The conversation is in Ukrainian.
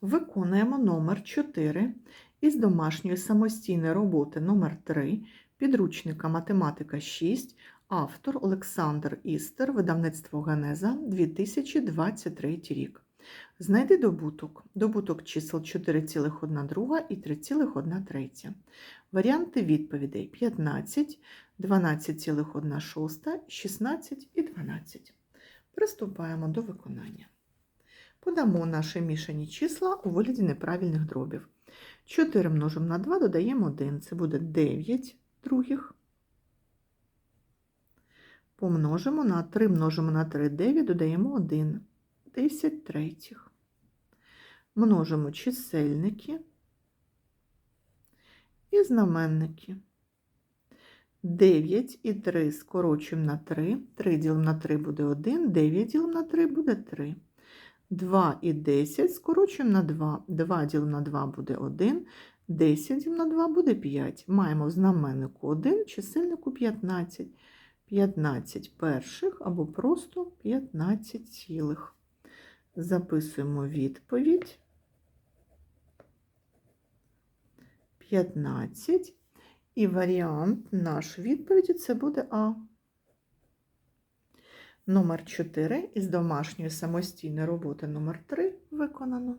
Виконуємо номер 4 із домашньої самостійної роботи номер 3 підручника математика 6, автор Олександр Істер, видавництво Генеза 2023 рік. Знайди добуток. Добуток чисел 4,1 і 3,1. Варіанти відповідей 15, 12,1, 16 і 12. Приступаємо до виконання. Подамо наші мішані числа у вигляді неправильних дробів. 4 множимо на 2, додаємо 1. Це буде 9 других. Помножимо на 3 множимо на 3, 9, додаємо 1. 10 третіх. Множимо чисельники і знаменники. 9 і 3 скорочуємо на 3. 3 ділимо на 3 буде 1, 9 ділимо на 3 буде 3. 2 і 10 скорочуємо на 2. 2 ділимо на 2 буде 1, 10 ділимо на 2 буде 5. Маємо в знаменнику 1, чисельнику 15. 15 перших або просто 15 цілих. Записуємо відповідь. 15. І варіант нашої відповіді це буде А. Номер 4 із домашньої самостійної роботи номер 3 виконано.